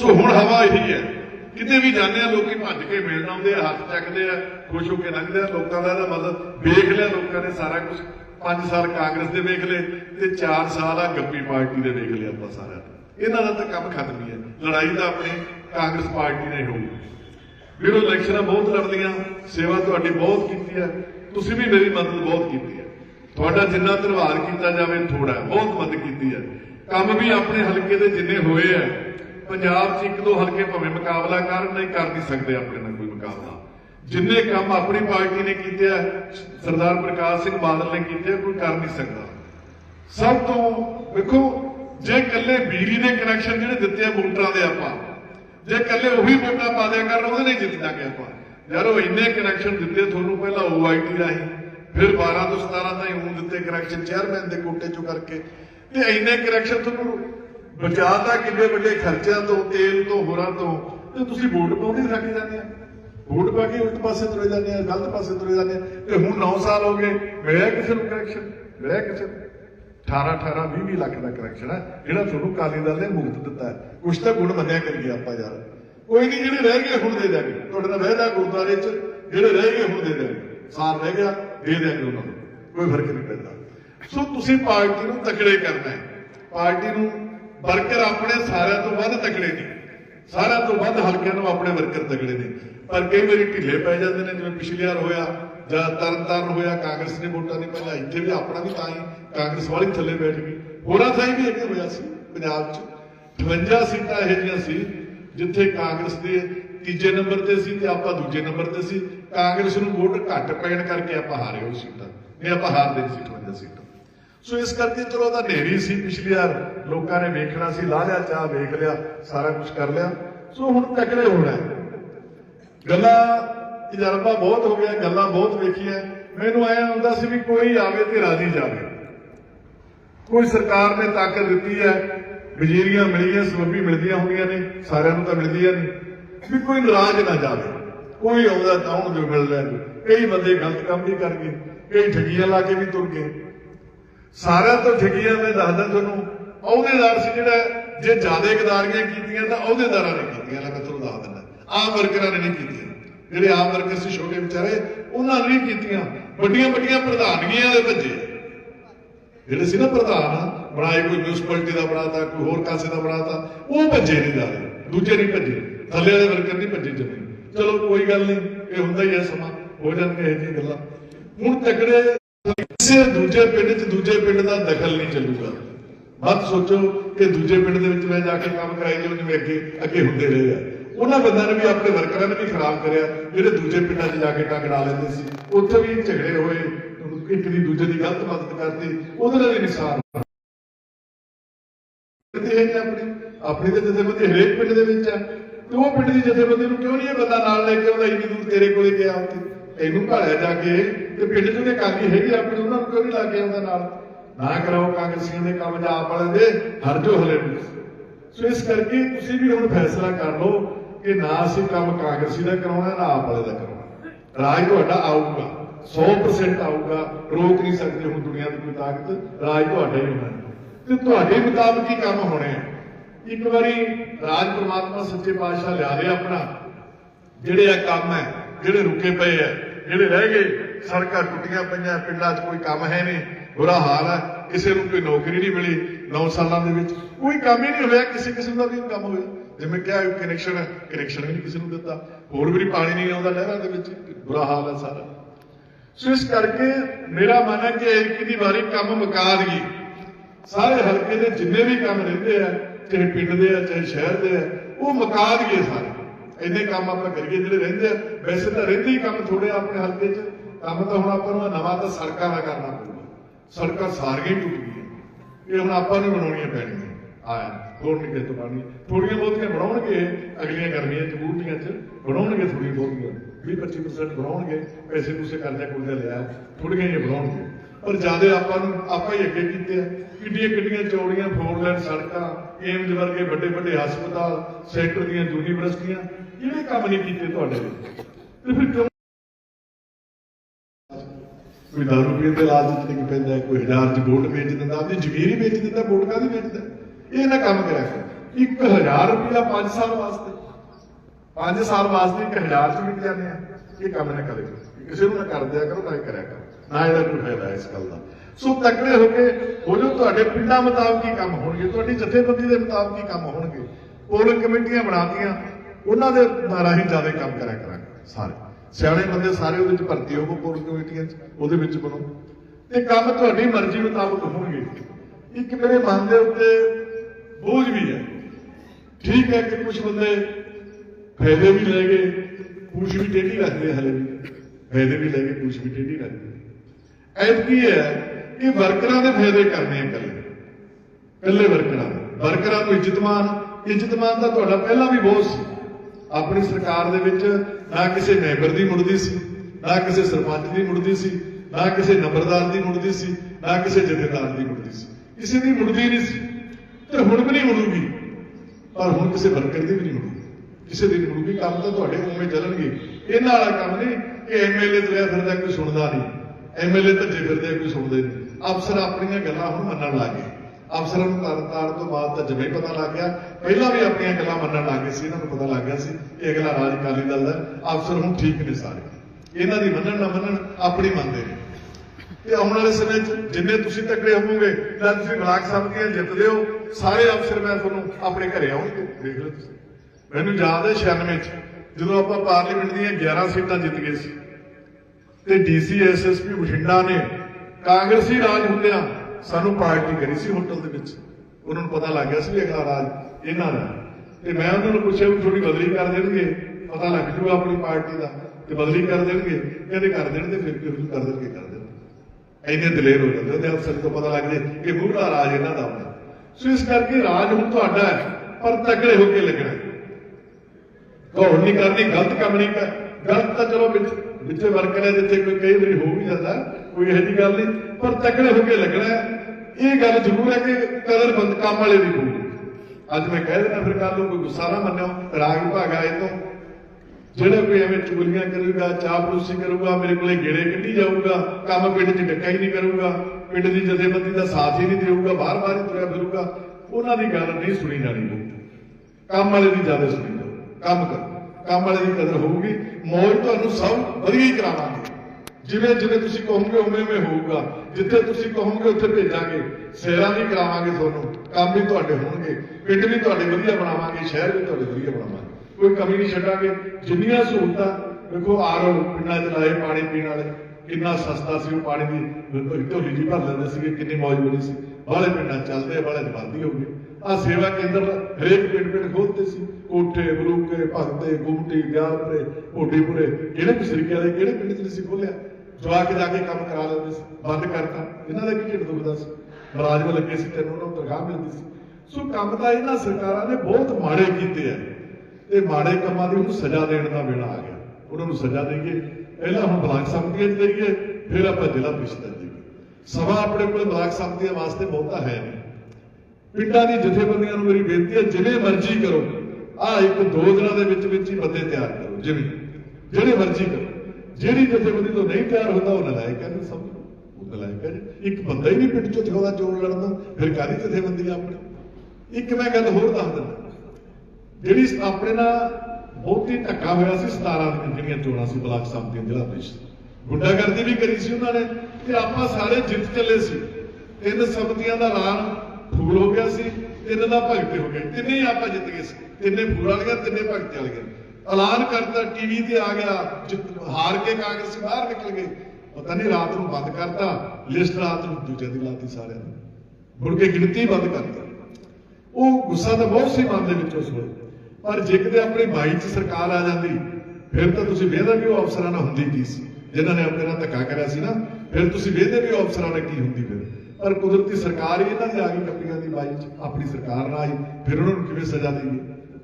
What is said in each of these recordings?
ਸੋ ਹੁਣ ਹਵਾ ਇਹੀ ਹੈ। ਕਿਤੇ ਵੀ ਜਾਂਦੇ ਆ, ਲੋਕੀ ਭੱਜ ਕੇ ਮਿਲਣ ਆਉਂਦੇ ਆ, ਹੱਥ ਚੱਕਦੇ ਆ, ਖੁਸ਼ ਹੋ ਕੇ ਲੰਘਦੇ ਆ, ਲੋਕਾਂ ਦਾ ਇਹਦਾ ਮਤਲਬ ਵੇਖ ਲਿਆ, ਲੋਕਾਂ ਨੇ ਸਾਰਾ ਕੁਝ 5 ਸਾਲ ਕਾਂਗਰਸ ਦੇ ਵੇਖ ਲਏ ਤੇ 4 ਸਾਲ ਆ ਗੱਪੀ ਪਾਰਟੀ ਦੇ ਵੇਖ ਲਿਆ ਆਪਾਂ ਸਾਰਿਆਂ ਇਹਨਾਂ ਦਾ ਤਾਂ ਕੰਮ ਖਤਮ ਹੀ ਹੈ। ਲੜਾਈ ਤਾਂ ਆਪਣੀ ਕਾਂਗਰਸ ਪਾਰਟੀ ਨੇ ਹੋਊਗੀ ਵੀਰੋ, ਇਲੈਕਸ਼ਨਾਂ ਬਹੁਤ ਲੜਦੀਆਂ ਸੇਵਾ ਤੁਹਾਡੀ ਬਹੁਤ ਕੀਤੀ ਹੈ। ਤੁਸੀਂ ਵੀ ਮੇਰੀ ਮਦਦ ਬਹੁਤ ਕੀਤੀ ਹੈ। ਤੁਹਾਡਾ ਜਿੰਨਾ ਧੰਨਵਾਦ ਕੀਤਾ ਜਾਵੇ ਥੋੜਾ ਬਹੁਤ ਮਦਦ ਕੀਤੀ ਹੈ। ਕੰਮ ਵੀ ਆਪਣੇ ਹਲਕੇ ਦੇ ਜਿੰਨੇ ਹੋਏ ਆ ਪੰਜਾਬ 'ਚ ਇੱਕ ਦੋ ਹਲਕੇ ਭਾਵੇਂ ਮੁਕਾਬਲਾ ਕਰਨ ਨਹੀਂ ਕਰ ਨਹੀਂ ਸਕਦੇ ਆਪਣੇ ਨਾਲ ਕੋਈ ਮੁਕਾਬਲਾ। ਜਿੰਨੇ ਕੰਮ ਆਪਣੀ ਪਾਰਟੀ ਨੇ ਕੀਤੇ ਆ, ਸਰਦਾਰ ਪ੍ਰਕਾਸ਼ ਸਿੰਘ ਬਾਦਲ ਨੇ ਕੀਤੇ ਕੋਈ ਕਰ ਨਹੀਂ ਸਕਦਾ। ਸਭ ਤੋਂ ਵੇਖੋ, ਜੇ ਇਕੱਲੇ ਬਿਜਲੀ ਦੇ ਕਨੈਕਸ਼ਨ ਜਿਹੜੇ ਦਿੱਤੇ ਆ ਵੋਟਰਾਂ ਦੇ ਆਪਾਂ, ਜੇ ਇਕੱਲੇ ਉਹੀ ਵੋਟਾਂ ਪਾ ਦਿਆ ਕਰਨ, ਉਹਦੇ ਨਹੀਂ ਜਿੱਤ ਜਾਗੇ ਆਪਾਂ। ਯਾਰ ਉਹ ਇੰਨੇ ਕਨੈਕਸ਼ਨ ਦਿੱਤੇ, ਤੁਹਾਨੂੰ ਪਹਿਲਾਂ OIT ਰਾਹੀਂ ਫਿਰ 12 ਤੋਂ 17 ਤਾਈਂ ਹੁਣ ਦਿੱਤੇ ਕਨੈਕਸ਼ਨ ਚੇਅਰਮੈਨ ਦੇ ਕੋਟੇ ਚੋਂ ਕਰਕੇ। ਤੇ ਇੰਨੇ ਕਨੈਕਸ਼ਨ ਤੁਹਾਨੂੰ ਬਚਾਤਾ ਕਿੰਨੇ ਵੱਡੇ ਖਰਚਿਆਂ ਤੋਂ, ਤੇਲ ਤੋਂ, ਹੋਰਾਂ ਤੋਂ। ਤੇ ਤੁਸੀਂ ਵੋਟ ਪਾਉਂਦੇ ਥੱਕ ਜਾਂਦੇ ਆ। ਵੋਟ ਪਾ ਕੇ ਉਲਟ ਪਾਸੇ ਤੁਰੇ ਜਾਂਦੇ ਆ, ਗਲਤ ਪਾਸੇ ਤੁਰੇ ਜਾਂਦੇ ਆ। ਤੇ ਹੁਣ 9 ਸਾਲ ਹੋ ਗਏ, ਮਿਲਿਆ ਕਿਸੇ ਨੂੰ ਕਨੈਕਸ਼ਨ ਮਿਲਿਆ ਕਿਸੇ ਨੂੰ? 18 18 20 20 ਲੱਖ ਦਾ ਕਨੈਕਸ਼ਨ ਹੈ ਜਿਹੜਾ ਤੁਹਾਨੂੰ ਕਾਲੀ ਦਲ ਨੇ ਮੁਕਤ ਦਿੱਤਾ ਕੁਛ ਤਾਂ ਗੁਣ ਮੰਨਿਆ ਕਰੀਏ ਆਪਾਂ ਯਾਰ। ਕੋਈ ਨਹੀਂ ਜਿਹੜੇ ਰਹਿ ਗਏ ਹੁਣ ਦੇ ਦਾਂਗੇ ਤੁਹਾਡੇ ਨਾਲ ਵਹਿਦਾ ਗੁਰਦੁਆਰੇ 'ਚ, ਜਿਹੜੇ ਰਹਿ ਗਏ ਹੁਣ ਦੇ ਦਾਂਗੇ ਸਾਲ ਰਹਿ ਗਿਆ, ਦੇ ਦਾਂਗੇ ਉਹਨਾਂ ਨੂੰ। ਕੋਈ ਫ਼ਰਕ ਨਹੀਂ ਪੈਂਦਾ। ਸੋ ਤੁਸੀਂ ਪਾਰਟੀ ਨੂੰ ਤਕੜੇ ਕਰਨਾ ਹੈ। ਪਾਰਟੀ ਨੂੰ ਵਰਕਰ ਆਪਣੇ ਸਾਰਿਆਂ ਤੋਂ ਵੱਧ ਤਕੜੇ ਨੇ। ਸਾਰਿਆਂ ਤੋਂ ਵੱਧ ਹਲਕਿਆਂ ਨੂੰ ਆਪਣੇ ਵਰਕਰ ਤਕੜੇ ਨੇ। ਪਰ ਕਈ ਵਾਰੀ ਢਿੱਲੇ ਪੈ ਜਾਂਦੇ ਨੇ, ਜਿਵੇਂ ਪਿਛਲੇ ਵਾਰ ਹੋਇਆ, ਜਾਂ ਤਰਨਤਾਰਨ ਹੋਇਆ, ਕਾਂਗਰਸ ਨੇ ਵੋਟਾਂ ਨਹੀਂ ਪਾਈਆਂ ਇੱਥੇ ਵੀ ਆਪਣਾ ਵੀ ਤਾਂ ਹੀ ਕਾਂਗਰਸ ਵਾਲੀ ਥੱਲੇ ਬੈਠ ਗਈ। ਹੋਰਾਂ ਥਾਈ ਵੀ ਇਹ ਹੋਇਆ ਸੀ, ਪੰਜਾਬ 'ਚ। 58 ਸੀਟਾਂ ਇਹੋ ਜਿਹੀਆਂ ਸੀ, ਜਿੱਥੇ ਕਾਂਗਰਸ ਦੇ ਤੀਜੇ ਨੰਬਰ ਤੇ ਸੀ ਤੇ ਆਪਾਂ ਦੂਜੇ ਨੰਬਰ ਤੇ ਸੀ। ਕਾਂਗਰਸ ਨੂੰ ਵੋਟ ਘੱਟ ਪੈਣ ਕਰਕੇ ਆਪਾਂ ਹਾਰੇ ਉਹ ਸੀਟਾਂ, ਨਹੀਂ ਆਪਾਂ ਹਾਰਦੇ ਨਹੀਂ ਸੀ 58 ਸੀਟਾਂ। ਸੋ ਇਸ ਕਰਕੇ ਚਲੋ ਉਹਦਾ ਨੇਰੀ ਸੀ ਪਿਛਲੀ ਵਾਰ। ਲੋਕਾਂ ਨੇ ਵੇਖਣਾ ਸੀ, ਲਾ ਲਿਆ, ਚਾਹ ਵੇਖ ਲਿਆ, ਸਾਰਾ ਕੁਝ ਕਰ ਲਿਆ। ਸੋ ਹੁਣ ਤਕੜੇ ਹੋਣਾ ਗੱਲਾਂ, ਤਜਰਬਾ ਬਹੁਤ ਹੋ ਗਿਆ, ਗੱਲਾਂ ਬਹੁਤ ਵੇਖੀਆਂ। ਮੈਨੂੰ ਐ ਹੁੰਦਾ ਸੀ ਵੀ ਕੋਈ ਆਵੇ ਤੇ ਰਾਜੀ ਜਾਵੇ। ਕੋਈ ਸਰਕਾਰ ਨੇ ਤਾਕਤ ਦਿੱਤੀ ਹੈ, ਵਜ਼ੀਰੀਆਂ ਮਿਲੀਆਂ ਸਬੱਬੀ ਮਿਲਦੀਆਂ ਹੁੰਦੀਆਂ ਨੇ, ਸਾਰਿਆਂ ਨੂੰ ਤਾਂ ਮਿਲਦੀਆਂ ਨਹੀਂ ਵੀ ਕੋਈ ਨਾਰਾਜ਼ ਨਾ ਜਾਵੇ। ਕੋਈ ਆਉਂਦਾ ਤਾਂ ਉਹਨੂੰ ਜੋ ਮਿਲ ਲੈਣ ਕਈ ਬੰਦੇ ਗਲਤ ਕੰਮ ਵੀ ਕਰ ਗਏ, ਕਈ ਠੱਗੀਆਂ ਲਾ ਕੇ ਵੀ ਤੁਰ ਗਏ। ਸਾਰਿਆਂ ਤੋਂ ਠੱਗੀਆਂ ਮੈਂ ਦੱਸਦਾ ਤੁਹਾਨੂੰ, ਅਹੁਦੇਦਾਰ ਸੀ ਜਿਹੜਾ, ਜੇ ਜ਼ਿਆਦਾ ਗਦਾਰੀਆਂ ਕੀਤੀਆਂ ਤਾਂ ਅਹੁਦੇਦਾਰਾਂ ਨੇ ਕੀਤੀਆਂ, ਮੈਂ ਤੁਹਾਨੂੰ ਦੱਸ ਦਿੰਦਾ। ਆਮ ਵਰਕਰਾਂ ਨੇ ਨਹੀਂ ਕੀਤੀਆਂ। ਜਿਹੜੇ ਆਮ ਵਰਕਰ ਸੀ, ਛੋਟੇ ਵਿਚਾਰੇ, ਉਹਨਾਂ ਨੇ ਨਹੀਂ ਕੀਤੀਆਂ। ਵੱਡੀਆਂ ਵੱਡੀਆਂ ਪ੍ਰਧਾਨਗੀਆਂ ਦੇ ਭੱਜੇ। ਜਿਹੜੇ ਸੀ ਨਾ ਪ੍ਰਧਾਨ, ਬਣਾਏ ਕੋਈ ਮਿਊਨਿਸਪੈਲਿਟੀ ਦਾ ਬਣਾਤਾ, ਕੋਈ ਹੋਰ ਕਾਸੇ ਦਾ ਬਣਾਤਾ, ਉਹ ਭੱਜੇ ਨਹੀਂ ਜਾਂਦੇ ਦੂਜੇ ਨਹੀਂ ਭੱਜੇ। ਥੱਲੇ ਵਾਲੇ ਵਰਕਰ ਨਹੀਂ ਭੱਜੇ ਜਮੀ ਚਲੋ, ਕੋਈ ਗੱਲ ਨਹੀਂ, ਇਹ ਹੁੰਦਾ ਹੀ ਹੈ ਸਮਾਂ। ਹੋ ਜਾਂਦੀਆਂ ਇਹ ਜਿਹੀਆਂ ਗੱਲਾਂ। ਹੁਣ ਤਕੜੇ ਕਿਸੇ ਦੂਜੇ ਪਿੰਡ 'ਚ ਦੂਜੇ ਪਿੰਡ ਦਾ ਦਖਲ ਨਹੀਂ ਚੱਲੂਗਾ। ਮਤ ਸੋਚੋ ਕਿ ਦੂਜੇ ਪਿੰਡ ਦੇ ਵਿੱਚ ਮੈਂ ਜਾ ਕੇ ਕੰਮ ਕਰਾਈ ਜਾਉਂ ਜਿਵੇਂ ਅੱਗੇ ਅੱਗੇ ਹੁੰਦੇ ਰਹੇ ਆ। ਉਹਨਾਂ ਬੰਦਿਆਂ ਨੇ ਵੀ ਆਪਣੇ ਵਰਕਰਾਂ ਨੇ ਵੀ ਖਰਾਬ ਕਰਿਆ, ਜਿਹੜੇ ਦੂਜੇ ਪਿੰਡਾਂ 'ਚ ਜਾ ਕੇ ਟੰਗੜਾ ਲੈਂਦੇ ਸੀ। ਉੱਥੇ ਵੀ ਝਗੜੇ ਹੋਏ, ਇੱਕ ਦੀ ਦੂਜੇ ਦੀ ਗਲਤ ਮਦਦ ਕਰਦੀ ਉਹਦੇ ਨਾਲ ਵੀ ਨੁਕਸਾਨ ਤੇ ਇਹ ਆਪਣੀ ਆਪਣੀ ਤੇ ਜਥੇਬੰਦੀ ਹਰੇਕ ਪਿੰਡ ਦੇ ਵਿੱਚ ਆ। ਤੇ ਉਹ ਪਿੰਡ ਦੀ ਜਥੇਬੰਦੀ ਨੂੰ ਕਿਉਂ ਨਹੀਂ ਇਹ ਬੰਦਾ ਨਾਲ ਲੈ ਕੇ ਆਉਂਦਾ? ਇੰਨੀ ਦੂਰ ਤੇਰੇ ਕੋਲੇ ਗਿਆ ਉੱਥੇ। ਇਹਨੂੰ ਭਾਲਿਆ ਜਾ ਕੇ ਤੇ ਪਿੰਡ ਚੋਂ ਦੇ ਕਾਂਗੀ ਹੈਗੀ ਆਪਣੀ ਉਹਨਾਂ ਨੂੰ ਕਿਉਂ ਨਹੀਂ ਲਾ ਕੇ ਆਉਂਦਾ ਨਾਲ? ਨਾ ਕਰਾਓ ਕਾਂਗਰਸੀਆਂ ਦੇ ਕੰਮ ਜਾਂ ਆਪ ਵਾਲੇ ਦੇ ਹਰ ਜੋ ਹਲੇ ਸੋ ਇਸ ਕਰਕੇ ਤੁਸੀਂ ਵੀ ਹੁਣ ਫੈਸਲਾ ਕਰ ਲਓ ਕਿ ਨਾ ਅਸੀਂ ਕੰਮ ਕਾਂਗਰਸੀ ਦਾ ਕਰਾਉਣਾ, ਨਾ ਆਪ ਵਾਲੇ ਦਾ ਕਰਾਉਣਾ। ਰਾਜ ਤੁਹਾਡਾ ਆਊਗਾ 100% ਆਊਗਾ, ਰੋਕ ਨਹੀਂ ਸਕਦੇ ਹੁਣ ਦੁਨੀਆ ਦੀ ਕੋਈ ਤਾਕਤ, ਰਾਜ ਤੁਹਾਡਾ ਹੀ ਹੋਣਾ। ਤੇ ਤੁਹਾਡੇ ਮੁਤਾਬਕ ਹੀ ਕੰਮ ਹੋਣੇ ਆ। ਇੱਕ ਵਾਰੀ ਰਾਜ ਪ੍ਰਮਾਤਮਾ ਸੱਚੇ ਪਾਤਸ਼ਾਹ ਲਿਆ ਦੇ ਆਪਣਾ, ਜਿਹੜੇ ਆ ਕੰਮ ਹੈ, ਜਿਹੜੇ ਰੁਕੇ ਪਏ ਆ ਜਿਹੜੇ ਰਹਿ ਗਏ, ਸੜਕਾਂ ਟੁੱਟੀਆਂ ਪਈਆਂ, ਪਿੰਡਾਂ 'ਚ ਕੋਈ ਕੰਮ ਹੈ ਨਹੀਂ, ਬੁਰਾ ਹਾਲ ਹੈ, ਕਿਸੇ ਨੂੰ ਕੋਈ ਨੌਕਰੀ ਨਹੀਂ ਮਿਲੀ 9 ਸਾਲਾਂ ਦੇ ਵਿੱਚ। ਕੋਈ ਕੰਮ ਹੀ ਨਹੀਂ ਹੋਇਆ, ਕਿਸੇ ਕਿਸਮ ਦਾ ਵੀ ਕੰਮ ਹੋਇਆ। ਜਿਵੇਂ ਕਿਹਾ ਕਨੈਕਸ਼ਨ ਕਨੈਕਸ਼ਨ ਵੀ ਨਹੀਂ ਕਿਸੇ ਨੂੰ ਦਿੱਤਾ। ਹੋਰ ਵੀ ਪਾਣੀ ਨਹੀਂ ਆਉਂਦਾ ਨਹਿਰਾਂ ਦੇ ਵਿੱਚ। ਬੁਰਾ ਹਾਲ ਹੈ ਸਾਰਾ। ਸੋ ਇਸ ਕਰਕੇ ਮੇਰਾ ਮਨ ਹੈ ਕਿ ਇੱਕ ਦੀ ਵਾਰੀ ਕੰਮ ਮੁਕਾ ਦਈਏ ਸਾਰੇ ਹਲਕੇ ਦੇ ਜਿੰਨੇ ਵੀ ਕੰਮ ਰਹਿੰਦੇ ਆ, ਚਾਹੇ ਪਿੰਡ ਦੇ ਆ, ਚਾਹੇ ਸ਼ਹਿਰ ਦੇ ਆ, ਉਹ ਮੁਕਾ ਦਈਏ ਸਾਰੇ। ਇੰਨੇ ਕੰਮ ਆਪਾਂ ਕਰੀਏ, ਜਿਹੜੇ ਰਹਿੰਦੇ ਆ, ਵੈਸੇ ਤਾਂ ਰਹਿੰਦੇ ਹੀ ਕੰਮ ਥੋੜੇ ਆ ਆਪਣੇ ਹਲਕੇ 'ਚ। ਕੰਮ ਤਾਂ ਹੁਣ ਆਪਾਂ ਨੂੰ ਨਵਾਂ ਤਾਂ ਸੜਕਾਂ ਦਾ ਕਰਨਾ ਪਊਗਾ। ਸੜਕਾਂ ਸਾਰੀਆਂ ਹੀ ਟੁੱਟ ਗਈਆਂ ਇਹ ਹੁਣ ਆਪਾਂ ਨੂੰ ਬਣਾਉਣੀਆਂ ਪੈਣੀਆਂ ਆਇਆ ਹੋਰ ਨਹੀਂ ਕਿਤੇ ਪਾਣੀ ਥੋੜੀਆਂ ਬਹੁਤੀਆਂ ਬਣਾਉਣਗੇ, ਅਗਲੀਆਂ ਗਰਮੀਆਂ 'ਚ, ਬੂਟੀਆਂ 'ਚ ਬਣਾਉਣਗੇ ਥੋੜੀਆਂ ਬਹੁਤੀਆਂ। 20-25% ਬਣਾਉਣਗੇ ਪੈਸੇ ਪੂਸੇ ਕਰਜ਼ਾ ਕੁਰਜ਼ਾ ਲਿਆ ਥੋੜੀਆਂ ਜਿਹੀਆਂ ਬਣਾਉਣਗੇ। ਪਰ ਜ਼ਿਆਦਾ ਆਪਾਂ ਨੂੰ ਆਪਾਂ ਹੀ ਅੱਗੇ ਕੀਤੇ ਆ। ਕਿੱਡੀਆਂ ਕਿੱਡੀਆਂ ਚੌੜੀਆਂ ਫੋਰ ਲਾਈਨ ਸੜਕਾਂ, ਏਮਜ਼ ਵਰਗੇ ਵੱਡੇ ਵੱਡੇ ਹਸਪਤਾਲ, ਸੈਕਟਰ ਦੀਆਂ ਯੂਨੀਵਰਸਿਟੀਆਂ, ਜਿਹੜੇ ਕੰਮ ਨਹੀਂ ਕੀਤੇ ਤੁਹਾਡੇ। ਨੇ ਤੇ ਫਿਰ ਕਿਉਂ ਕੋਈ ਦਾਰੂ ਪੀਣ ਦੇ ਲਾਲਚ ਚ ਨਹੀਂ ਪੈਂਦਾ, ਕੋਈ ਹਜ਼ਾਰ ਚ ਵੋਟ ਵੇਚ ਦਿੰਦਾ ਆਪਣੀ ਜ਼ਮੀਰ ਹੀ ਵੇਚ ਦਿੰਦਾ, ਵੋਟ ਕਾਹਦੀ ਵੇਚਦਾ? ਇਹ ਨਾ ਕੰਮ ਕਰਿਆ ਕਰੋ। 1000 ਰੁਪਇਆ 5 ਸਾਲ ਵਾਸਤੇ 5 ਸਾਲ ਵਾਸਤੇ 1000 ਚ ਵਿਕ ਜਾਂਦੇ ਆ ਇਹ ਕੰਮ ਨਾ ਕਰੇ ਕਿਸੇ ਨੂੰ ਨਾ ਕਰ ਦਿਆ ਕਰੋ, ਨਾ ਹੀ ਕਰਿਆ ਕਰੋ। ਨਾ ਇਹਦਾ ਕੋਈ ਫਾਇਦਾ ਇਸ ਗੱਲ ਦਾ। ਸੋ ਤਕੜੇ ਹੋ ਕੇ ਹੋ ਜੋ ਤੁਹਾਡੇ ਪਿੰਡਾਂ ਮੁਤਾਬਕ ਹੀ ਕੰਮ ਹੋਣਗੇ, ਤੁਹਾਡੀ ਜਥੇਬੰਦੀ ਦੇ ਮੁਤਾਬਕ ਹੀ ਕੰਮ ਹੋਣਗੇ। ਪੋਲਿੰਗ ਕਮੇਟੀਆਂ ਬਣਾਤੀਆਂ, ਉਹਨਾਂ ਦੇ ਰਾਹੀਂ ਜ਼ਿਆਦਾ ਕੰਮ ਕਰਿਆ ਕਰਾਂਗੇ, ਸਾਰੇ। ਸਿਆਣੇ ਬੰਦੇ ਸਾਰੇ ਉਹਦੇ ਵਿੱਚ ਭਰਤੀ ਹੋਵੋ ਪੋਲਿੰਗ ਕਮੇਟੀਆਂ 'ਚ, ਉਹਦੇ ਵਿੱਚ ਬਣੋ। ਤੇ ਕੰਮ ਤੁਹਾਡੀ ਮਰਜ਼ੀ ਮੁਤਾਬਕ ਹੋਣਗੇ। ਇੱਕ ਮੇਰੇ ਮਨ ਦੇ ਉੱਤੇ ਬੋਝ ਵੀ ਹੈ। ਠੀਕ ਹੈ ਕਿ ਕੁਝ ਬੰਦੇ ਫਾਇਦੇ ਵੀ ਲੈ ਗਏ ਕੁਝ ਵੀ ਟੇਢੀ ਰੱਖਦੇ ਹਲੇ ਵੀ। ਫਾਇਦੇ ਵੀ ਲੈ ਗਏ ਕੁਝ ਵੀ ਟੇਢੀ ਰੱਖਦੇ ਐਤ ਕੀ ਹੈ ਇਹ ਵਰਕਰਾਂ ਦੇ ਫਾਇਦੇ ਕਰਨੇ ਆ ਇਕੱਲੇ। ਇਕੱਲੇ ਵਰਕਰਾਂ ਦੇ। ਵਰਕਰਾਂ ਨੂੰ ਇੱਜ਼ਤ ਮਾਨ। ਤਾਂ ਤੁਹਾਡਾ ਪਹਿਲਾਂ ਵੀ ਬਹੁਤ ਸੀ। ਆਪਣੀ ਸਰਕਾਰ ਦੇ ਵਿੱਚ ਨਾ ਕਿਸੇ ਮੈਂਬਰ ਦੀ ਮੁੜਦੀ ਸੀ, ਨਾ ਕਿਸੇ ਸਰਪੰਚ ਦੀ ਮੁੜਦੀ ਸੀ, ਨਾ ਕਿਸੇ ਨੰਬਰਦਾਰ ਦੀ ਮੁੜਦੀ ਸੀ, ਨਾ ਕਿਸੇ ਜਥੇਦਾਰ ਦੀ ਮੁੜਦੀ ਸੀ। ਕਿਸੇ ਦੀ ਮੁੜਦੀ ਨਹੀਂ ਸੀ ਤੇ ਹੁਣ ਵੀ ਨਹੀਂ ਮੁੜੂਗੀ। ਪਰ ਹੁਣ ਕਿਸੇ ਵਰਕਰ ਦੀ ਵੀ ਨਹੀਂ ਮੁੜੂਗੀ। ਕਿਸੇ ਦੀ ਨਹੀਂ ਮੁੜੂਗੀ, ਕੰਮ ਤਾਂ ਤੁਹਾਡੇ ਉਵੇਂ ਚੱਲਣਗੇ। ਇਹਨਾਂ ਵਾਲਾ ਕੰਮ ਨਹੀਂ ਕਿ ਐਮਐਲਏ ਤੁਰਿਆ ਫਿਰਦਾ ਕੋਈ ਸੁਣਦਾ ਨਹੀਂ। ਐਮਐਲਏ ਧੱਜੇ ਫਿਰਦੇ ਕੋਈ ਸੁਣਦੇ ਨਹੀਂ। ਅਫਸਰ ਆਪਣੀਆਂ ਗੱਲਾਂ ਹੁਣ ਮੰਨਣ ਲੱਗ ਗਏ। ਅਫਸਰਾਂ ਨੂੰ ਤਰਨ ਤਾਰਨ ਤੋਂ ਬਾਅਦ ਤਾਂ ਜਿਵੇਂ ਪਤਾ ਲੱਗ ਗਿਆ। ਪਹਿਲਾਂ ਵੀ ਆਪਣੀਆਂ ਗੱਲਾਂ ਮੰਨਣ ਲੱਗ ਗਏ ਸੀ, ਇਹਨਾਂ ਨੂੰ ਪਤਾ ਲੱਗ ਗਿਆ ਸੀ ਕਿ ਅਗਲਾ ਰਾਜ ਅਕਾਲੀ ਦਲ ਦਾ ਅਫਸਰ ਹੁਣ ਠੀਕ ਨੇ ਸਾਰੇ। ਇਹਨਾਂ ਦੀ ਮੰਨਣ ਨਾ ਮੰਨਣ ਆਪਣੀ ਮੰਨਦੇ ਨੇ। ਤੇ ਆਉਣ ਵਾਲੇ ਸਮੇਂ 'ਚ ਜਿੰਨੇ ਤੁਸੀਂ ਤਕੜੇ ਹੋਵੋਗੇ ਤਾਂ ਤੁਸੀਂ ਬਲਾਕ ਸਮਤੀਆਂ ਜਿੱਤਦੇ ਹੋ, ਸਾਰੇ ਅਫਸਰ ਮੈਂ ਤੁਹਾਨੂੰ ਆਪਣੇ ਘਰੇ ਆਉਣਗੇ। ਦੇਖ ਲਓ ਤੁਸੀਂ। ਮੈਨੂੰ ਯਾਦ ਹੈ 96 'ਚ, ਜਦੋਂ ਆਪਾਂ ਪਾਰਲੀਮੈਂਟ ਦੀਆਂ 11 ਸੀਟਾਂ ਜਿੱਤ ਗਏ ਸੀ। ਤੇ ਡੀਸੀ ਐਸਐਸਪੀ ਬਠਿੰਡਾ ਨੇ ਕਾਂਗਰਸੀ ਰਾਜ ਹੁੰਦਿਆਂ ਸਾਨੂੰ ਪਾਰਟੀ ਕਰੀ ਸੀ ਹੋਟਲ ਦੇ ਵਿੱਚ। ਉਹਨਾਂ ਨੂੰ ਪਤਾ ਲੱਗ ਗਿਆ ਸੀ ਵੀ ਅਗਲਾ ਰਾਜ ਇਹਨਾਂ ਦਾ ਤੇ ਮੈਂ ਉਹਨਾਂ ਨੂੰ ਪੁੱਛਿਆ ਵੀ ਥੋੜੀ ਬਦਲੀ ਕਰ ਦੇਣਗੇ? ਪਤਾ ਲੱਗ ਜੂਗਾ ਆਪਣੀ ਪਾਰਟੀ ਦਾ। ਤੇ ਬਦਲੀ ਕਰ ਦੇਣਗੇ? ਕਹਿੰਦੇ ਕਰ ਦੇਣਗੇ, ਫਿਰ ਕਿਉਂ ਕਰ ਦੇਣਗੇ ਕਰ ਦੇਣਗੇ। ਇੰਨੇ ਦਲੇਰ ਹੋ ਜਾਂਦੇ ਉਹਦੇ ਅਫਸਰ ਤੋਂ ਪਤਾ ਲੱਗ ਜੇ ਕਿ ਮੂਹਰਾ ਰਾਜ ਇਹਨਾਂ ਦਾ ਹੁੰਦਾ ਸੋ ਇਸ ਕਰਕੇ ਰਾਜ ਹੁਣ ਤੁਹਾਡਾ ਹੈ, ਪਰ ਤਕੜੇ ਹੋ ਕੇ ਲੱਗਣਾ ਹੈ। ਕੌਣ ਨਹੀਂ ਕਰਨੀ, ਗਲਤ ਕੰਮ ਨਹੀਂ ਕਰ ਗਲਤ ਤਾਂ ਚਲੋ ਵਿੱਚ ਵਿੱਚੇ ਵਰਕਰ ਹੈ ਜਿੱਥੇ ਕੋਈ ਕਈ ਵਾਰੀ ਹੋ ਵੀ ਜਾਂਦਾ, ਕੋਈ ਇਹੋ ਜਿਹੀ ਗੱਲ ਨਹੀਂ, ਪਰ ਤਕੜੇ ਹੋ ਕੇ ਲੱਗਣਾ ਇਹ ਗੱਲ ਜ਼ਰੂਰ ਹੈ ਕਿ ਕਦਰ ਕੰਮ ਵਾਲੇ ਦੀ ਹੋਊਗੀ ਅੱਜ ਮੈਂ ਕਹਿ ਦੇਣਾ ਫਿਰ ਕੱਲ ਨੂੰ ਕੋਈ ਗੁੱਸਾ ਨਾ ਮੰਨਿਓ, ਰਾਗ ਭਾਗਾ ਇਹ ਤੋਂ ਜਿਹੜਾ ਕੋਈ ਐਵੇਂ ਚੁਗਲੀਆਂ ਕਰੂਗਾ ਚਾਪਲੂਸੀ ਕਰੂਗਾ, ਮੇਰੇ ਕੋਲੇ ਗੇੜੇ ਕੱਢੀ ਜਾਊਗਾ, ਕੰਮ ਪਿੰਡ 'ਚ ਡੱਕਾ ਹੀ ਨਹੀਂ ਕਰੂਗਾ, ਪਿੰਡ ਦੀ ਜਥੇਬੰਦੀ ਦਾ ਸਾਥ ਹੀ ਨਹੀਂ ਦੇਊਗਾ ਬਾਰ-ਬਾਰ ਹੀ ਤੁਰਿਆ ਫਿਰੂਗਾ, ਉਹਨਾਂ ਦੀ ਗੱਲ ਨਹੀਂ ਸੁਣੀ ਜਾਣੀ। ਕੰਮ ਵਾਲੇ ਦੀ ਜ਼ਿਆਦਾ ਸੁਣੀ ਜਾਓ, ਕੰਮ ਕਰੋ। ਕੰਮ ਵਾਲੇ ਦੀ ਕਦਰ ਹੋਊਗੀ ਮੌਜ ਤੁਹਾਨੂੰ ਸਭ ਵਧੀਆ ਹੀ ਕਰਾਵਾਂਗੇ। ਜਿਵੇਂ ਜਿਵੇਂ ਤੁਸੀਂ ਕਹੋਗੇ ਉਵੇਂ ਉਵੇਂ ਹੋਊਗਾ। ਜਿੱਥੇ ਤੁਸੀਂ ਕਹੋਗੇ ਉੱਥੇ ਭੇਜਾਂਗੇ। ਸੇਰਾਂ ਵੀ ਕਰਾਵਾਂਗੇ ਤੁਹਾਨੂੰ ਕੰਮ ਵੀ ਤੁਹਾਡੇ ਹੋਣਗੇ। ਪਿੰਡ ਵੀ ਤੁਹਾਡੇ ਵਧੀਆ ਬਣਾਵਾਂਗੇ ਸ਼ਹਿਰ ਵੀ ਤੁਹਾਡੇ ਵਧੀਆ ਬਣਾਵਾਂਗੇ। ਕੋਈ ਕਮੀ ਨਹੀਂ ਛੱਡਾਂਗੇ। ਜਿੰਨੀਆਂ ਸਹੂਲਤਾਂ ਦੇਖੋ ਆਰਓ ਪਿੰਡਾਂ 'ਚ ਲਾਏ ਪਾਣੀ ਪੀਣ ਵਾਲੇ ਕਿੰਨਾ ਸਸਤਾ ਸੀ ਉਹ ਪਾਣੀ ਦੀ ਢੋਲੀ ਜੀ ਭਰ ਲੈਂਦੇ ਸੀਗੇ ਕਿੰਨੀ ਮੌਜ ਬਣੀ ਸੀ। ਬਾਹਲੇ ਪਿੰਡਾਂ ਚੱਲਦੇ ਆ, ਬਾਹਲੇ ਜਵਾਦੀ ਹੋ ਗਏ ਆ ਸੇਵਾ ਕੇਂਦਰ ਹਰੇਕ ਪਿੰਡ ਪਿੰਡ ਖੋਲਦੇ ਸੀ। ਕੋਠੇ ਬਲੂਕੇ ਭਗਤੇ ਗੁੰਮਟੀ ਗਿਆਨਪੁਰੇ ਢੋਡੀਪੁਰੇ ਜਿਹੜੇ ਕਸਰੀਕੇ ਵਾਲੇ ਕਿਹੜੇ ਪਿੰਡ 'ਚ ਸੀ ਖੋਲਿਆ ਜਵਾਕ ਜਾ ਕੇ ਕੰਮ ਕਰਾ ਲੈਂਦੇ ਸੀ, ਬੰਦ ਕਰਤਾ। ਇਹਨਾਂ ਦਾ ਕੀ ਢਿੱਡ ਦੁਖਦਾ ਸੀ? ਮੁਲਾਜ਼ਮ ਲੱਗੇ ਸੀ, ਤੈਨੂੰ ਉਹਨਾਂ ਨੂੰ ਤਨਖਾਹ ਮਿਲਦੀ ਸੀ। ਸੋ ਕੰਮ ਤਾਂ ਇਹਨਾਂ ਸਰਕਾਰਾਂ ਨੇ ਬਹੁਤ ਮਾੜੇ ਕੀਤੇ ਆ। ਤੇ ਮਾੜੇ ਕੰਮਾਂ ਦੀ ਉਹਨੂੰ ਸਜ਼ਾ ਦੇਣ ਦਾ ਵੇਲਾ ਆ ਗਿਆ। ਉਹਨਾਂ ਨੂੰ ਸਜ਼ਾ ਦੇਈਏ। ਪਹਿਲਾਂ ਹੁਣ ਬਲਾਕ ਸੰਮਤੀਆਂ 'ਚ ਦੇਈਏ, ਫਿਰ ਆਪਾਂ ਜ਼ਿਲ੍ਹਾ ਪ੍ਰੀਸ਼ਦ ਦੇਈਏ। ਸਮਾਂ ਆਪਣੇ ਕੋਲ ਬਲਾਕ ਸੰਮਤੀਆਂ ਵਾਸਤੇ ਬਹੁਤਾ ਹੈ ਨਹੀਂ। ਪਿੰਡਾਂ ਦੀ ਜਥੇਬੰਦੀਆਂ ਨੂੰ ਮੇਰੀ ਬੇਨਤੀ ਹੈ, ਜਿਵੇਂ ਮਰਜ਼ੀ ਕਰੋ। ਆ ਇੱਕ ਦੋ ਦਿਨਾਂ ਦੇ ਵਿੱਚ ਵਿੱਚ ਹੀ ਬੰਦੇ ਤਿਆਰ ਕਰੋ, ਜਿਵੇਂ। ਜਿਹੜੇ ਮਰਜ਼ੀ ਕਰੋ। ਜਿਹੜੀ ਜਥੇਬੰਦੀ ਤੋਂ ਨਹੀਂ ਤਿਆਰ ਹੁੰਦਾ, ਉਹ ਨਲਾਇਕ ਹੈ ਨਹੀਂ ਉਹ ਨਲਾਇਕ ਹੈ ਇੱਕ ਬੰਦਾ ਹੀ ਨਹੀਂ ਪਿੰਡ ਚੋਂ ਦਿਖਾਉਂਦਾ ਚੋਣ ਲੜਨ ਫਿਰ ਕਾਹਦੀ ਜਥੇਬੰਦੀ ਆਪਣੀ? ਇੱਕ ਮੈਂ ਗੱਲ ਹੋਰ ਦੱਸ ਦਿੰਦਾ। ਜਿਹੜੀ ਆਪਣੇ ਨਾਲ ਬਹੁਤੀ ਧੱਕਾ ਹੋਇਆ ਸੀ 17 ਦੀਆਂ ਜਿਹੜੀਆਂ ਚੋਣਾਂ ਸੀ, ਬਲਾਕ ਸੰਮਤੀਆਂ ਜ਼ਿਲ੍ਹਾ ਪ੍ਰੀਸ਼ਦ। ਗੁੰਡਾਗਰਦੀ ਵੀ ਕਰੀ ਸੀ ਉਹਨਾਂ ਨੇ। ਤੇ ਆਪਾਂ ਸਾਰੇ ਜਿੱਤ ਚੱਲੇ ਸੀ। ਤਿੰਨ ਸੰਮਤੀਆਂ ਦਾ ਐਲਾਨ ਫੂਲ ਹੋ ਗਿਆ ਸੀ। ਤਿੰਨ ਦਾ ਭਗਤ ਹੋ ਗਿਆ ਤਿੰਨੇ ਹੀ ਆਪਾਂ ਜਿੱਤ ਗਏ ਸੀ। ਤਿੰਨੇ ਫੂਲ ਵਾਲੀਆਂ, ਤਿੰਨੇ ਭਗਤ ਚੱਲ ਐਲਾਨ ਕਰਤਾ, ਟੀਵੀ ਤੇ ਆ ਗਿਆ ਹਾਰ ਕੇ ਕਾਂਗਰਸੀ ਬਾਹਰ ਨਿਕਲ ਗਏ ਪਤਾ ਨਹੀਂ ਰਾਤ ਨੂੰ ਬੰਦ ਕਰਤਾ, ਲਿਸਟ ਰਾਤ ਨੂੰ ਦੂਜੇ ਦੀ ਲਾਤੀ ਸਾਰਿਆਂ ਨੇ। ਮੁੜ ਕੇ ਗਿਣਤੀ ਬੰਦ ਕਰਤਾ। ਉਹ ਗੁੱਸਾ ਤਾਂ ਬਹੁਤ ਸੀ ਮਨ ਦੇ ਵਿੱਚ ਉਸ ਪਰ ਜੇ ਕਿਤੇ ਆਪਣੀ ਬਾਈ ਚ ਸਰਕਾਰ ਆ ਜਾਂਦੀ, ਫਿਰ ਤਾਂ ਤੁਸੀਂ ਵੇਖਦਾ ਵੀ ਉਹ ਅਫਸਰਾਂ ਨਾਲ ਹੁੰਦੀ ਕੀ ਸੀ? ਜਿਨ੍ਹਾਂ ਨੇ ਆਪਣੇ ਨਾਲ ਧੱਕਾ ਕਰਿਆ ਸੀ ਨਾ, ਫਿਰ ਤੁਸੀਂ ਵੇਖਦੇ ਵੀ ਉਹ ਅਫਸਰਾਂ ਨਾਲ ਕੀ ਹੁੰਦੀ ਫਿਰ? ਪਰ ਕੁਦਰਤੀ ਸਰਕਾਰ ਹੀ ਇਹਨਾਂ ਦੀ ਆ ਗਈ ਕੱਪੀਆਂ ਦੀ ਬਾਈ ਚ ਆਪਣੀ ਸਰਕਾਰ ਨਾਲ ਆਈ ਫਿਰ ਉਹਨਾਂ ਨੂੰ ਕਿਵੇਂ ਸਜ਼ਾ ਦੇਈਏ?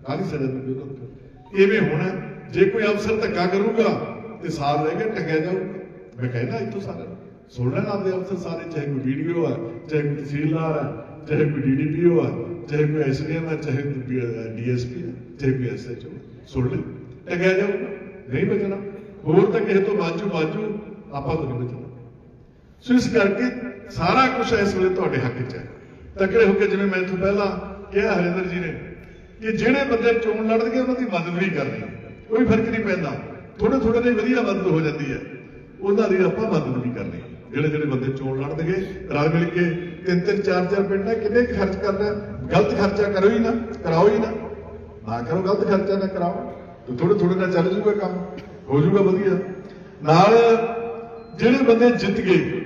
ਕਾਹਦੀ ਸਜ਼ਾ ਦੇਈਏ ਉਹਨਾਂ ਨੂੰ? ਇਵੇਂ ਹੋਣਾ ਜੇ ਕੋਈ ਅਫਸਰ ਧੱਕਾ ਕਰੂਗਾ ਤੇ ਸਾਥ ਰਹਿ ਕੇ ਟੰਗਿਆ ਜਾਊਗਾ। ਮੈਂ ਕਹਿੰਦਾ ਇੱਥੋਂ ਸਾਰੇ ਸੁਣ ਲੈਣ ਆਪਦੇ ਅਫਸਰ ਸਾਰੇ, ਚਾਹੇ ਕੋਈ ਵੀਡੀਓ ਆ, ਚਾਹੇ ਕੋਈ ਤਹਿਸੀਲਦਾਰ ਆ, ਚਾਹੇ ਕੋਈ ਡੀਡੀਪੀਓ ਆ, ਚਾਹੇ ਕੋਈ ਐਸਡੀਐਮ ਆ, ਚਾਹੇ ਕੋਈ ਡੀਐਸਪੀ ਆ, ਚਾਹੇ ਕੋਈ ਐਸਐਚਓ ਸੁਣ ਲੈ, ਟੰਗਿਆ ਜਾਊਗਾ। ਨਹੀਂ ਬਚਣਾ। ਹੋਰ ਤਾਂ ਕਿਸੇ ਤੋਂ ਬਾਜੂ ਬਾਜੂ ਆਪਾਂ ਤੋਂ ਨਹੀਂ ਬਚਣਾ। ਸੋ ਇਸ ਕਰਕੇ ਸਾਰਾ ਕੁਝ ਇਸ ਵੇਲੇ ਤੁਹਾਡੇ ਹੱਕ 'ਚ ਹੈ। ਤਕੜੇ ਹੋ ਕੇ ਜਿਵੇਂ ਮੈਂ ਤੋਂ ਪਹਿਲਾਂ ਕਿਹਾ, ਹਰਿੰਦਰ ਜੀ ਨੇ, ਕਿ ਜਿਹੜੇ ਬੰਦੇ ਚੋਣ ਲੜਨਗੇ, ਉਹਨਾਂ ਦੀ ਮਦਦ ਵੀ ਕਰਨੀ ਕੋਈ ਫ਼ਰਕ ਨਹੀਂ ਪੈਂਦਾ। ਥੋੜੇ ਥੋੜੇ ਦੀ ਵਧੀਆ ਮਦਦ ਹੋ ਜਾਂਦੀ ਹੈ। ਉਹਨਾਂ ਦੀ ਆਪਾਂ ਮਦਦ ਵੀ ਕਰਨੀ ਜਿਹੜੇ ਜਿਹੜੇ ਬੰਦੇ ਚੋਣ ਲੜਨਗੇ, ਰਲ ਮਿਲ ਕੇ ਤਿੰਨ ਤਿੰਨ, ਚਾਰ ਚਾਰ ਪਿੰਡਾਂ ਕਿੰਨੇ ਕੁ ਖਰਚ ਕਰਨਾ ਗਲਤ ਖਰਚਾ ਕਰੋ ਹੀ ਨਾ, ਕਰਾਓ ਹੀ ਨਾ। ਨਾ ਕਰੋ ਗਲਤ ਖਰਚਾ, ਨਾ ਕਰਾਓ। ਤੇ ਥੋੜੇ ਥੋੜੇ ਨਾਲ ਚੱਲ ਜੂਗਾ ਕੰਮ, ਹੋ ਜੂਗਾ ਵਧੀਆ। ਨਾਲ ਜਿਹੜੇ ਬੰਦੇ ਜਿੱਤ ਗਏ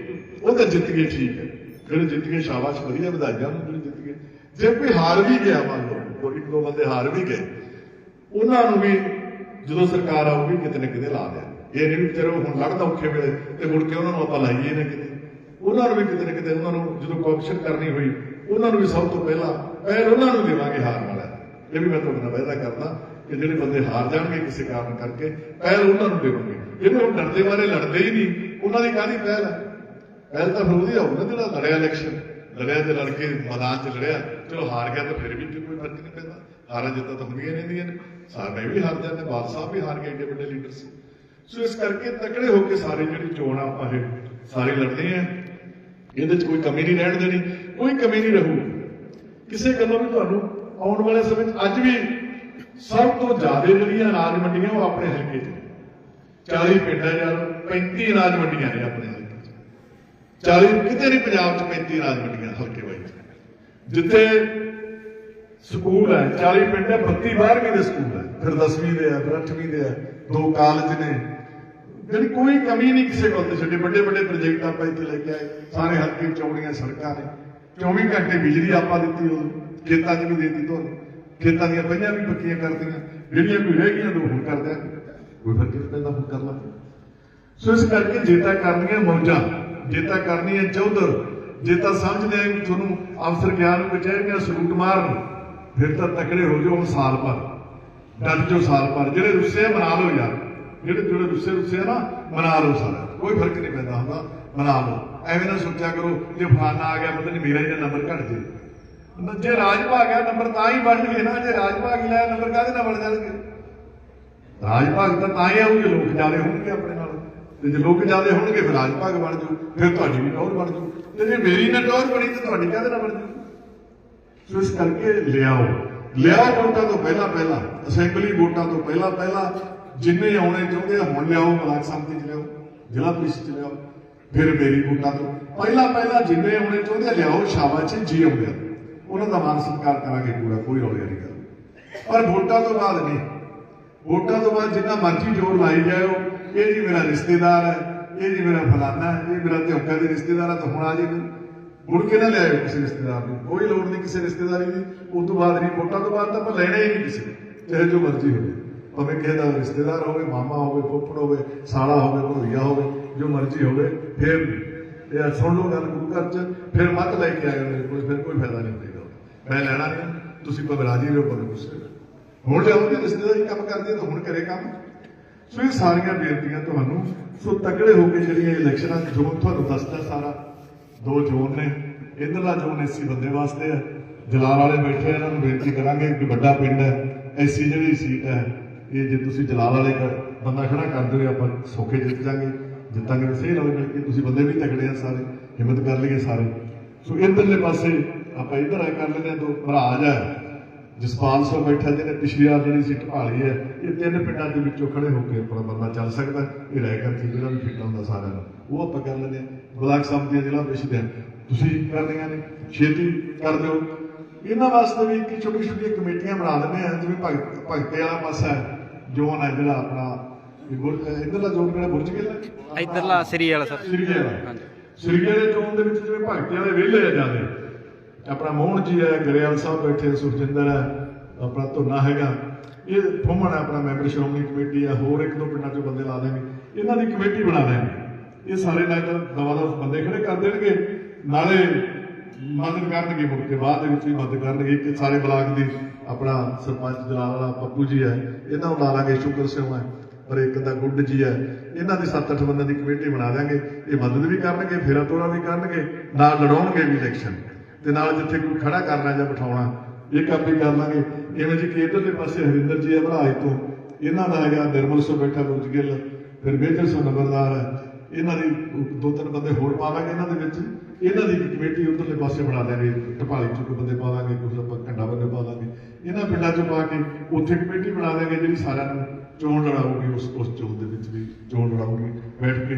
ਜਿੱਤ ਗਏ ਠੀਕ ਹੈ। ਜਿਹੜੇ ਜਿੱਤ ਗਏ, ਸ਼ਾਬਾਸ਼, ਵਧੀਆ ਵਧਾਈਆਂ ਨੂੰ ਜਿਹੜੇ ਜਿੱਤ ਗਏ। ਜੇ ਕੋਈ ਹਾਰ ਵੀ ਗਿਆ, ਮੰਨ ਲਓ, ਕੋਈ ਇੱਕ ਦੋ ਬੰਦੇ ਹਾਰ ਵੀ ਗਏ, ਉਹਨਾਂ ਨੂੰ ਵੀ ਜਦੋਂ ਸਰਕਾਰ ਆਊਗੀ, ਕਿਤੇ ਨਾ ਕਿਤੇ ਲਾ ਦੇ ਇਹ ਨਹੀਂ ਵੀ ਹੁਣ ਲੜਦਾ ਔਖੇ ਵੇਲੇ ਤੇ ਮੁੜ ਕੇ ਉਹਨਾਂ ਨੂੰ ਆਪਾਂ ਲਾਈਏ ਨਾ ਕਿਤੇ। ਉਹਨਾਂ ਨੂੰ ਵੀ ਕਿਤੇ ਨਾ ਕਿਤੇ ਉਹਨਾਂ ਨੂੰ ਜਦੋਂ ਕੋਪਸ਼ਨ ਕਰਨੀ ਹੋਈ, ਉਹਨਾਂ ਨੂੰ ਵੀ ਸਭ ਤੋਂ ਪਹਿਲਾਂ ਪਹਿਲ ਉਹਨਾਂ ਨੂੰ ਦੇਵਾਂਗੇ ਹਾਰ ਵਾਲਾ। ਇਹ ਵੀ ਮੈਂ ਤੁਹਾਡੇ ਨਾਲ ਵਾਅਦਾ ਕਰਦਾ ਕਿ ਜਿਹੜੇ ਬੰਦੇ ਹਾਰ ਜਾਣਗੇ ਕਿਸੇ ਕਾਰਨ ਕਰਕੇ, ਪਹਿਲ ਉਹਨਾਂ ਨੂੰ ਦੇਵਾਂਗੇ। ਜਿਹੜੇ ਉਹ ਡਰਦੇ ਮਾਰੇ, ਲੜਦੇ ਹੀ ਨਹੀਂ। ਉਹਨਾਂ ਦੀ ਕਾਹਦੀ ਪਹਿਲ ਹੈ ਪਹਿਲ ਤਾਂ ਫਿਰ ਉਹਦੀ ਆਊ ਜਿਹੜਾ ਲੜਿਆ ਇਲੈਕਸ਼ਨ ਲੜਿਆ ਤੇ ਲੜ ਕੇ ਮੈਦਾਨ 'ਚ ਲੜਿਆ, ਚਲੋ ਹਾਰ ਗਿਆ ਤਾਂ ਫਿਰ ਵੀ ਕੋਈ ਫ਼ਰਕ ਨਹੀਂ ਪੈਂਦਾ। ਹਾਰਾਂ ਜਿੱਤਾਂ ਤਾਂ ਹੁੰਦੀਆਂ ਰਹਿੰਦੀਆਂ ਨੇ। ਸਾਰੇ ਵੀ ਹਾਰ ਜਾਂਦੇ ਬਾਦ ਸਾਹਿਬ ਵੀ ਹਾਰ ਗਏ, ਏਡੇ ਵੱਡੇ ਲੀਡਰ ਸੀ ਸੋ ਇਸ ਕਰਕੇ ਤਕੜੇ ਹੋ ਕੇ ਸਾਰੇ ਜਿਹੜੀ ਚੋਣ ਆਪਾਂ ਇਹ ਸਾਰੇ ਲੜਦੇ ਆ। ਇਹਦੇ 'ਚ ਕੋਈ ਕਮੀ ਨਹੀਂ ਰਹਿਣ ਦੇਣੀ, ਕੋਈ ਕਮੀ ਨਹੀਂ ਰਹੂ। ਕਿਸੇ ਗੱਲੋਂ ਵੀ ਤੁਹਾਨੂੰ ਆਉਣ ਵਾਲੇ ਸਮੇਂ 'ਚ ਅੱਜ ਵੀ ਸਭ ਤੋਂ ਜ਼ਿਆਦਾ ਜਿਹੜੀਆਂ ਅਨਾਜ ਮੰਡੀਆਂ ਉਹ ਆਪਣੇ ਹਲਕੇ 'ਚ ਨੇ। 40 ਪਿੰਡ ਆ ਯਾਰ 35 ਅਨਾਜ ਮੰਡੀਆਂ ਨੇ ਆਪਣੇ ਹਲਕੇ 40 ਕਿਤੇ ਨਹੀਂ ਪੰਜਾਬ 'ਚ 35 ਰਾਜ ਮੰਡੀਆਂ ਹਲਕੇ ਵਾਈਜ਼। ਜਿੱਥੇ ਸਕੂਲ ਹੈ 40 ਪਿੰਡ ਹੈ 32 12ਵੀਂ ਦੇ ਸਕੂਲ ਹੈ, ਫਿਰ 10ਵੀਂ ਦੇ ਆ ਫਿਰ 8ਵੀਂ ਦੇ ਆ ਦੋ ਕਾਲਜ ਨੇ। ਜਿਹੜੀ ਕੋਈ ਕਮੀ ਨਹੀਂ ਕਿਸੇ ਕੋਲ ਤੇ ਛੱਡੇ, ਵੱਡੇ ਵੱਡੇ ਪ੍ਰੋਜੈਕਟ ਆਪਾਂ ਇੱਥੇ ਲੈ ਕੇ ਆਏ, ਸਾਰੇ ਹਲਕੇ ਚੌੜੀਆਂ ਸੜਕਾਂ ਨੇ। 24 ਘੰਟੇ ਬਿਜਲੀ ਆਪਾਂ ਦਿੱਤੀ ਉਹ, ਖੇਤਾਂ 'ਚ ਵੀ ਦੇ ਦਿੱਤੀ ਤੁਹਾਨੂੰ ਖੇਤਾਂ ਦੀਆਂ ਪਈਆਂ ਵੀ ਪੱਕੀਆਂ ਕਰਦੀਆਂ ਜਿਹੜੀਆਂ ਕੋਈ ਰਹਿ ਗਈਆਂ ਤਾਂ ਹੁਣ ਕਰ ਕੋਈ ਫ਼ਰਕ ਨਹੀਂ ਪੈਂਦਾ, ਹੁਣ ਕਰ ਲਾਂਗੇ। ਸੋ ਇਸ ਕਰਕੇ ਜੇਤਾ ਕਰਨੀਆਂ ਮੌਜਾਂ ਜੇ ਤਾਂ ਕਰਨੀ ਹੈ ਚੌਧਰ ਜੇਤਾ ਸਮਝਦੇ ਆ ਵੀ ਤੁਹਾਨੂੰ ਅਫਸਰ ਗਿਆਨ ਨੂੰ ਚਾਹੀਦਾ ਸਲੂਟ ਮਾਰਨ ਫਿਰ ਤਾਂ ਤਕੜੇ ਹੋ ਜਾਓ ਹੁਣ ਸਾਲ ਭਰ। ਡਰ ਜੋ ਸਾਲ ਭਰ। ਜਿਹੜੇ ਰੁੱਸੇ ਮਨਾ ਲਓ ਯਾਰ। ਜਿਹੜੇ ਜਿਹੜੇ ਰੁੱਸੇ ਰੁੱਸੇ ਨਾ, ਮਨਾ ਲਓ ਸਾਰਾ। ਕੋਈ ਫ਼ਰਕ ਨਹੀਂ ਪੈਂਦਾ ਹੁੰਦਾ। ਮਨਾ ਲਓ। ਐਵੇਂ ਨਾ ਸੋਚਿਆ ਕਰੋ, ਜੇ ਫਲਾਨਾ ਆ ਗਿਆ, ਪਤਾ ਨਹੀਂ ਮੇਰਾ ਹੀ ਨੰਬਰ ਘਟ ਜੇ। ਜੇ ਰਾਜ ਭਾਗ ਗਿਆ ਨੰਬਰ ਤਾਂ ਹੀ ਬਣਨਗੇ ਨਾ। ਜੇ ਰਾਜ ਭਾਗ ਲਿਆ ਨੰਬਰ ਕਾਹਦੇ ਨਾਲ ਬਣ ਜਾਣਗੇ? ਰਾਜ ਭਾਗ ਤਾਂ ਤਾਂ ਹੀ ਆਊਗੇ, ਲੋਕ ਜ਼ਿਆਦੇ ਹੋਣਗੇ ਆਪਣੇ ਨਾਲ। ਤੇ ਜੇ ਲੋਕ ਜ਼ਿਆਦੇ ਹੋਣਗੇ ਫਿਰ ਰਾਜ ਭਾਗ ਬਣ ਜੂ ਫਿਰ ਤੁਹਾਡੀ ਵੀ ਟੌਰ ਬਣ ਜੂ ਤੇ ਜੇ ਮੇਰੀ ਨਾ ਟੌਰ ਬਣੀ ਤੇ ਤੁਹਾਡੀ ਕਾਹਦੇ ਨਾਲ ਬਣ ਜੂ ਸੋ ਇਸ ਕਰਕੇ ਲਿਆਓ। ਲਿਆਓ ਵੋਟਾਂ ਤੋਂ ਪਹਿਲਾਂ ਪਹਿਲਾਂ ਅਸੈਂਬਲੀ ਵੋਟਾਂ ਤੋਂ ਪਹਿਲਾਂ ਪਹਿਲਾਂ ਜਿੰਨੇ ਆਉਣੇ ਚਾਹੁੰਦੇ ਆ ਹੁਣ ਲਿਆਓ ਬਲਾਕ ਸੰਮਤੀ ਚ ਲਿਆਓ ਜ਼ਿਲ੍ਹਾ ਪ੍ਰੀਸ਼ਦ ਚ ਲਿਆਓ ਫਿਰ ਮੇਰੀ ਵੋਟਾਂ ਤੋਂ। ਪਹਿਲਾਂ ਪਹਿਲਾਂ ਜਿੰਨੇ ਆਉਣੇ ਚਾਹੁੰਦੇ ਆ, ਲਿਆਓ ਸ਼ਾਬਾਸ਼ ਜੀ ਜੀ ਆਉਂਦੇ ਆ। ਉਹਨਾਂ ਦਾ ਮਾਨ ਸਤਿਕਾਰ ਕਰਾਂਗੇ ਪੂਰਾ ਕੋਈ ਰੌਲੇ ਨਹੀਂ ਗੱਲ ਪਰ ਵੋਟਾਂ ਤੋਂ ਬਾਅਦ ਨਹੀਂ। ਵੋਟਾਂ ਤੋਂ ਬਾਅਦ ਜਿੰਨਾ ਮਰਜ਼ੀ ਜ਼ੋਰ ਲਾਈ ਜਾਇਓ ਇਹ ਜੀ ਮੇਰਾ ਰਿਸ਼ਤੇਦਾਰ ਹੈ ਇਹ ਜੀ ਮੇਰਾ ਫਲਾਨਾ ਹੈ ਇਹ ਮੇਰਾ ਧਿਉਂਕਾ ਦੇ ਰਿਸ਼ਤੇਦਾਰ ਹੈ ਤਾਂ ਹੁਣ ਆ ਜੀ ਮੁੜ ਕੇ ਨਾ ਲਿਆਇਓ ਕਿਸੇ ਰਿਸ਼ਤੇਦਾਰ ਨੂੰ ਕੋਈ ਲੋੜ ਨਹੀਂ ਕਿਸੇ ਰਿਸ਼ਤੇਦਾਰੀ ਦੀ। ਉਸ ਤੋਂ ਬਾਅਦ ਨਹੀਂ ਵੋਟਾਂ ਤੋਂ ਬਾਅਦ ਤਾਂ ਆਪਾਂ ਲੈਣਾ ਹੀ ਨਹੀਂ ਕਿਸੇ ਨੂੰ, ਚਾਹੇ ਜੋ ਮਰਜ਼ੀ ਹੋਵੇ। ਭਾਵੇਂ ਕਿਸੇ ਦਾ ਰਿਸ਼ਤੇਦਾਰ ਹੋਵੇ ਮਾਮਾ ਹੋਵੇ ਫੁੱਫੜ ਹੋਵੇ ਸਾਲਾ ਹੋਵੇ ਭਣੋਈਆ ਹੋਵੇ ਜੋ ਮਰਜ਼ੀ ਹੋਵੇ ਫਿਰ ਇਹ ਸੁਣ ਲਓ ਗੱਲ ਗੁਰੂ ਘਰ ਚ ਫਿਰ ਮਤ ਲੈ ਕੇ ਆਇਓ ਮੇਰੇ ਕੋਲ ਫਿਰ ਕੋਈ ਫਾਇਦਾ ਨਹੀਂ ਹੋਏਗਾ ਮੈਂ ਲੈਣਾ ਨਹੀਂ ਤੁਸੀਂ ਭਾਵੇਂ ਰਾਜੀ ਰਹੋ ਭਾਵੇਂ ਗੁੱਸੇ ਰਹੋ। ਹੁਣ ਲਿਆਉਂਦੇ ਰਿਸ਼ਤੇਦਾਰੀ ਕੰਮ ਕਰਦੇ ਤਾਂ ਹੁਣ ਕਰੇ ਕੰਮ। ਸੋ ਇਹ ਸਾਰੀਆਂ ਬੇਨਤੀਆਂ ਤੁਹਾਨੂੰ, ਸੋ ਤਕੜੇ ਹੋ ਕੇ ਜਿਹੜੀਆਂ ਇਲੈਕਸ਼ਨਾਂ ਜ਼ੋਨ ਤੁਹਾਨੂੰ ਦੱਸਦਾ ਸਾਰਾ, ਦੋ ਜ਼ੋਨ ਨੇ ਇਧਰਲਾ ਜ਼ੋਨ ਐਸੀ ਬੰਦੇ ਵਾਸਤੇ ਹੈ ਜਲਾਲ ਵਾਲੇ ਬੈਠੇ ਇਹਨਾਂ ਨੂੰ ਬੇਨਤੀ ਕਰਾਂਗੇ ਕਿ ਵੱਡਾ ਪਿੰਡ ਹੈ ਐਸੀ ਜਿਹੜੀ ਸੀਟ ਹੈ ਇਹ ਜੇ ਤੁਸੀਂ ਜਲਾਲ ਵਾਲੇ ਬੰਦਾ ਖੜਾ ਕਰ ਦਿਓ, ਆਪਾਂ ਸੌਖੇ ਜਿੱਤ ਜਾਾਂਗੇ, ਜਿੱਤਾਂਗੇ ਸਹੀ ਲੱਗਦਾ ਮਿਲ ਤੁਸੀਂ ਬੰਦੇ ਵੀ ਤਕੜੇ ਆ ਸਾਰੇ, ਹਿੰਮਤ ਕਰ ਲਈਏ ਸਾਰੇ। ਸੋ ਇਧਰਲੇ ਪਾਸੇ ਆਪਾਂ ਇਧਰ ਆਏ, ਕਰ ਲੈਂਦੇ ਹਾਂ ਦੋ ਮਹਾਰਾਜ ਹੈ ਜਸਪਾਲ ਸਿੰਘ ਬੈਠਾ ਜਿਹਨੇ ਪਿਛਲੀ ਵਾਰ ਜਿਹੜੀ ਸੀਟ ਭਾਲੀ ਹੈ ਇਹ ਤਿੰਨ ਪਿੰਡਾਂ ਦੇ ਵਿੱਚੋਂ ਖੜੇ ਹੋ ਕੇ ਆਪਣਾ ਬੰਦਾ ਚੱਲ ਸਕਦਾ ਇਹ ਰਹਿ ਕਰਕੇ ਜਿਹੜਾ ਵੀ ਫਿੱਟ ਹੁੰਦਾ ਸਾਰਿਆਂ ਨੂੰ। ਉਹ ਆਪਾਂ ਕਰ ਲੈਂਦੇ ਬਲਾਕ ਸੰਮਤੀਆਂ ਜ਼ਿਲ੍ਹਾ ਪ੍ਰੀਸ਼ਦ ਹੈ। ਤੁਸੀਂ ਕਰਨੀਆਂ ਨੇ ਛੇਤੀ ਕਰ ਦਿਓ। ਇਹਨਾਂ ਵਾਸਤੇ ਵੀ ਇੱਕ ਛੋਟੀ ਛੋਟੀ ਕਮੇਟੀਆਂ ਬਣਾ ਦਿੰਦੇ ਆ ਜਿਵੇਂ ਭਗਤ ਭਗਤੇ ਵਾਲਾ ਪਾਸਾ ਜੋਨ ਹੈ ਜਿਹੜਾ ਆਪਣਾ ਇੱਧਰਲਾ ਜੋਨ ਕਿਹੜਾ ਬੁਰਜ ਹੈ? ਇਧਰਲਾ ਸ੍ਰੀ ਵਾਲਾ ਸਰ। ਸ੍ਰੀਗੇ ਵਾਲਾ ਹਾਂਜੀ। ਸ੍ਰੀਗੇ ਦੇ ਚੋਣ ਦੇ ਵਿੱਚ ਜਿਵੇਂ ਭਗਤੀ ਵਾਲੇ ਵਿਹਲੇ ਆ ਜਾਂਦੇ ਆਪਣਾ ਮੋਹਨ ਜੀ ਹੈ ਗਰੇਵਾਲ ਸਾਹਿਬ ਬੈਠੇ ਆ, ਸੁਖਜਿੰਦਰ ਹੈ ਆਪਣਾ ਧੁੰਨਾ ਹੈਗਾ। ਇਹ ਫੁੰਮਣ ਹੈ ਆਪਣਾ ਮੈਂਬਰ ਸ਼੍ਰੋਮਣੀ ਕਮੇਟੀ ਹੈ ਹੋਰ ਇੱਕ ਦੋ ਪਿੰਡਾਂ ਚੋਂ ਬੰਦੇ ਲਾ ਦੇਣਗੇ। ਇਹਨਾਂ ਦੀ ਕਮੇਟੀ ਬਣਾ ਦੇਣਗੇ। ਇਹ ਸਾਰੇ ਨਾਲ ਦਵਾ ਦਵਾ ਬੰਦੇ ਖੜੇ ਕਰ ਦੇਣਗੇ। ਨਾਲੇ ਮਦਦ ਕਰਨਗੇ ਮੁੜ ਕੇ ਬਾਅਦ ਦੇ ਵਿੱਚ ਵੀ ਮਦਦ ਕਰਨਗੇ। ਕਿ ਸਾਰੇ ਬਲਾਕ ਦੀ ਆਪਣਾ ਸਰਪੰਚ ਜਲਾਲ ਵਾਲਾ ਪੱਪੂ ਜੀ ਹੈ ਇਹਨਾਂ ਨੂੰ ਲਾ ਲਾਂਗੇ ਸ਼ੁਕਰ ਸਿੰਘ ਹੈ। ਪਰ ਇੱਕ ਦਾ ਗੁੱਡ ਜੀ ਹੈ ਇਹਨਾਂ ਦੀ 7-8 ਬੰਦਿਆਂ ਦੀ ਕਮੇਟੀ ਬਣਾ ਦਿਆਂਗੇ। ਇਹ ਮਦਦ ਵੀ ਕਰਨਗੇ ਫੇਰਾ ਤੋਰਾ ਵੀ ਕਰਨਗੇ ਨਾਲ ਲੜਾਉਣਗੇ ਵੀ ਇਲੈਕਸ਼ਨ ਤੇ ਨਾਲ ਜਿੱਥੇ ਕੋਈ ਖੜਾ ਕਰਨਾ ਜਾਂ ਬਿਠਾਉਣਾ, ਇਹ ਕੰਮ ਕਰ ਲਾਂਗੇ। ਇਵੇਂ ਜੀ ਕਿ ਇਧਰਲੇ ਪਾਸੇ ਹਰਿੰਦਰ ਜੀ ਹੈ ਤੋਂ ਇਹਨਾਂ ਦਾ ਹੈਗਾ ਨਿਰਮਲ ਸੋ ਬੈਠਾ ਬੁਰਜ ਗਿੱਲ, ਫਿਰ ਮੇਜਰ ਸੋ ਨੰਬਰਦਾਰ ਹੈ ਇਹਨਾਂ ਦੀ ਦੋ ਤਿੰਨ ਬੰਦੇ ਹੋਰ ਪਾਵਾਂਗੇ ਇਹਨਾਂ ਦੇ ਵਿੱਚ। ਇਹਨਾਂ ਦੀ ਕਮੇਟੀ ਉਧਰਲੇ ਪਾਸੇ ਬਣਾ ਦਿਆਂਗੇ ਢਪਾਲੀ ਚੋਂ ਕੋਈ ਬੰਦੇ ਪਾ ਦਾਂਗੇ ਕੁਝ ਆਪਾਂ ਕੰਡਾ ਬੰਦੇ ਪਾ ਦਾਂਗੇ ਇਹਨਾਂ ਪਿੰਡਾਂ ਚੋਂ ਪਾ ਕੇ ਉੱਥੇ ਕਮੇਟੀ ਬਣਾ ਦਿਆਂਗੇ ਜਿਹੜੀ ਸਾਰਿਆਂ ਨੂੰ ਚੋਣ ਲੜਾਊਗੀ ਉਸ ਉਸ ਚੋਣ ਦੇ ਵਿੱਚ ਵੀ, ਚੋਣ ਲੜਾਊਗੀ, ਬੈਠ ਕੇ।